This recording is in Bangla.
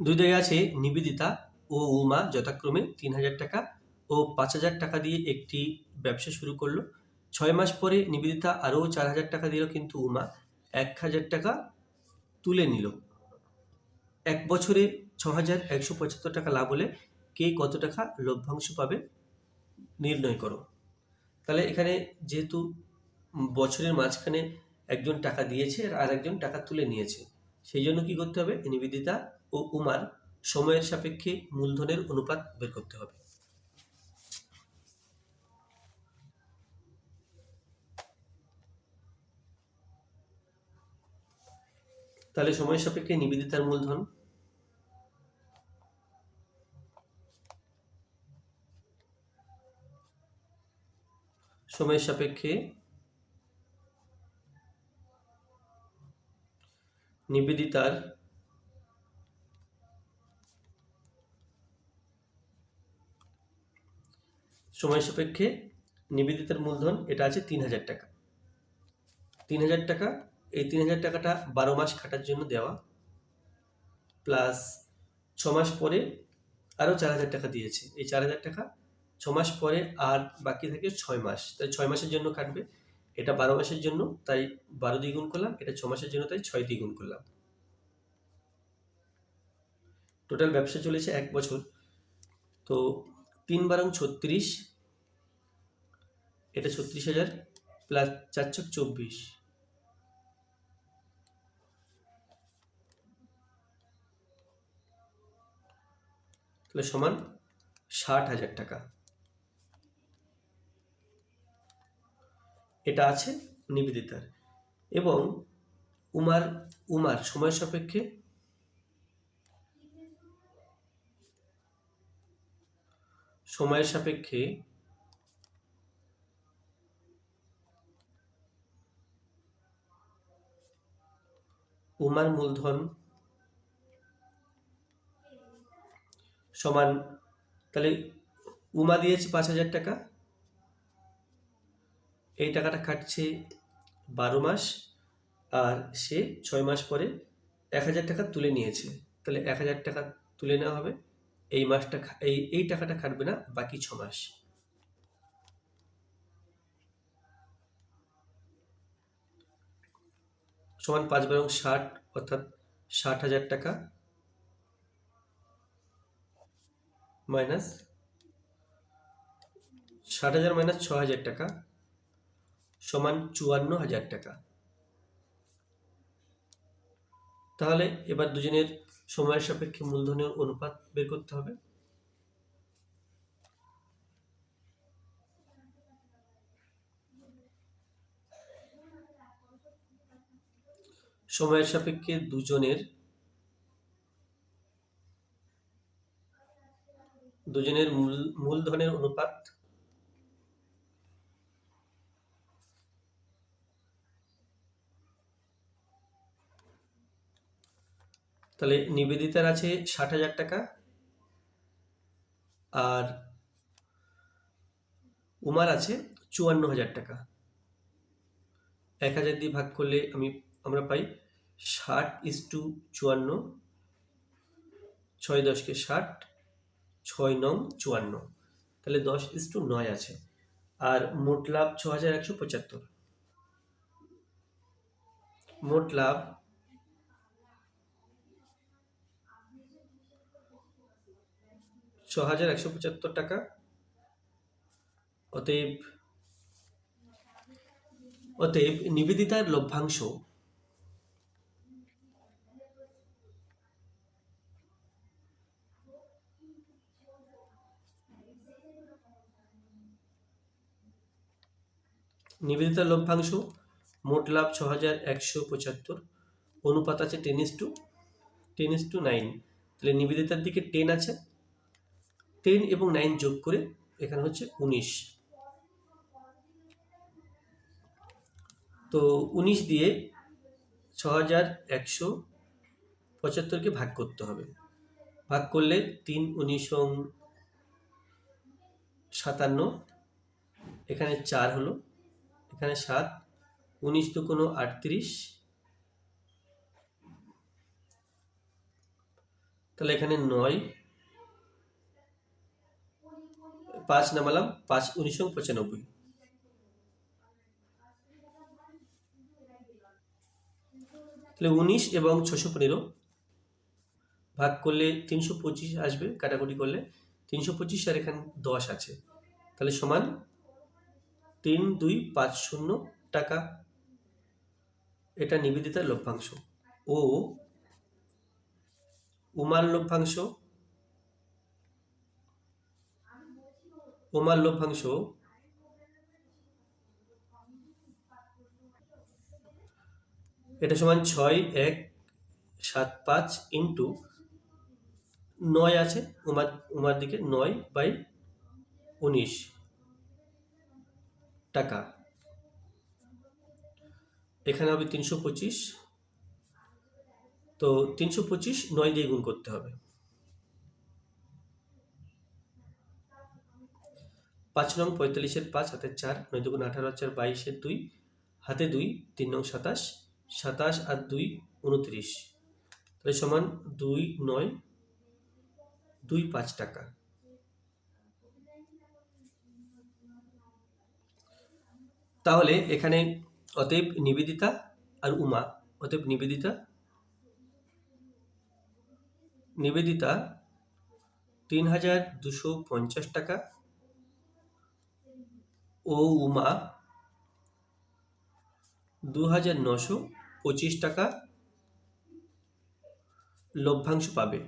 দুই জায়গায় আছে নিবেদিতা ও উমা যথাক্রমে তিন হাজার টাকা ও পাঁচ হাজার টাকা দিয়ে একটি ব্যবসা শুরু করল। ছয় মাস পরে নিবেদিতা আরও চার হাজার টাকা দিল, কিন্তু উমা এক হাজার টাকা তুলে নিল। এক বছরে ছ হাজার একশো পঁচাত্তর টাকা লাভ হলে কে কত টাকা লভ্যাংশ পাবে নির্ণয় করো। তাহলে এখানে যেহেতু বছরের মাঝখানে একজন টাকা দিয়েছে আর আরেকজন টাকা তুলে নিয়েছে, সেই জন্য কী করতে হবে? নিবেদিতা ও উমার সময়ের সাপেক্ষে মূলধনের অনুপাত বের করতে হবে। তাহলে সময়ের সাপেক্ষে নিবেদিতার মূলধন সময়ের সাপেক্ষে নিবেদিতার সময় সাপেক্ষে নিবেদিতার মূলধন এটা আছে তিন হাজার টাকা। তিন হাজার টাকা, এই তিন হাজার টাকাটা বারো মাস খাটার জন্য দেওয়া, প্লাস ছ মাস পরে আরও চার হাজার টাকা দিয়েছে। এই চার হাজার টাকা ছ মাস পরে আর বাকি থাকে ছয় মাস। তাই ছয় মাসের জন্য কাটবে। এটা বারো মাসের জন্য, তাই বারো দ্বিগুণ করলাম। এটা ছ মাসের জন্য, তাই ছয় দ্বিগুণ করলাম। টোটাল ব্যবসা চলেছে এক বছর। তো তিন বারং ছত্রিশ, এটা ছত্রিশ হাজার প্লাস চার ছক চব্বিশ। তাহলে সমান ষাট হাজার টাকা। এটা আছে নিবেদিতার। এবং উমার উমার সময় সাপেক্ষে সময়ের সাপেক্ষে উমার মূলধন সমান, তাহলে উমা দিয়েছে পাঁচ হাজার টাকা। এই টাকাটা কাটছে বারো মাস আর সে ছয় মাস পরে এক হাজার টাকা তুলে নিয়েছে। তাহলে এক হাজার টাকা তুলে নেওয়া হবে। এই মাসটা এই এই টাকাটা কাটবে না, বাকি ছ মাস। সমান পাঁচ বারং ষাট, অর্থাৎ ষাট হাজার টাকা মাইনাস ষাট হাজার মাইনাস ছ হাজার টাকা সমান চুয়ান্ন হাজার টাকা। তাহলে এবার দুজনের সময়ের সাপেক্ষে মূলধনের অনুপাত বের করতে হবে। সময়ের সাপেক্ষে দুজনের দুজনের মূল মূলধনের অনুপাত তাহলে নিবেদিতার আছে ষাট হাজার টাকা। আর উমার আছে চুয়ান্ন হাজার টাকা। এক হাজার দিয়ে ভাগ করলে আমি, আমরা পাই ষাট ইস টু চুয়ান্ন, ছয় দশকে ষাট, ছয় নং চুয়ান্ন। তাহলে দশ ইস টু নয় আছে। আর মোট লাভ ছ হাজার একশো পঁচাত্তর। মোট লাভ ছ হাজার একশো পঁচাত্তর টাকা। অতএব অতএব নিবেদিতার লভ্যাংশ। নিবেদিতার লভ্যাংশ, মোট লাভ ছ হাজার একশো পঁচাত্তর। অনুপাত আছে ten is to ten is to nine তাহলে নিবেদিতার দিকে টেন আছে। টেন এবং নাইন যোগ করে এখানে হচ্ছে উনিশ। তো উনিশ দিয়ে ছ হাজার একশো পঁচাত্তরকে ভাগ করতে হবে। ভাগ করলে তিন, উনিশ সাতান্ন, এখানে চার হলো, এখানে সাত, উনিশ তো কোনো আটত্রিশ। তাহলে এখানে নয় পাঁচ নামালাম পাঁচ উনিশশো পঁচানব্বই। তাহলে উনিশ এবং ছশো পনেরো ভাগ করলে তিনশো পঁচিশ আসবে, কাটাকুটি করলে তিনশো পঁচিশ আর এখানে দশ আছে। তাহলে সমান তিন, দুই, পাঁচ, শূন্য টাকা। এটা নিবেদিতার লভ্যাংশ। ও, উমার লভ্যাংশ। উমার লভ্যাংশ। এটা সমান ছয়, এক, সাত, পাঁচ ইন্টু নয় আছে, উমার উমার দিকে নয় বাই উনিশ টাকা। এখানে হবে তিনশো পঁচিশ। তো তিনশো পঁচিশ নয় দিয়ে গুণ করতে হবে। পাঁচ নং পঁয়তাল্লিশের পাঁচ, হাতের চার, নয় দুগুণ আঠারো, চার, বাইশের দুই, হাতে দুই, তিন নং সাতাশ সাতাশ আর দুই, উনত্রিশ। তাহলে সমান দুই, নয়, দুই, পাঁচ টাকা। তাহলে এখানে অতএব নিবেদিতা আর উমা, অতএব নিবেদিতা নিবেদিতা তিন হাজার দুশো পঞ্চাশ টাকা। ও উমা দু হাজার নশো পঁচিশ টাকা লভ্যাংশ পাবে।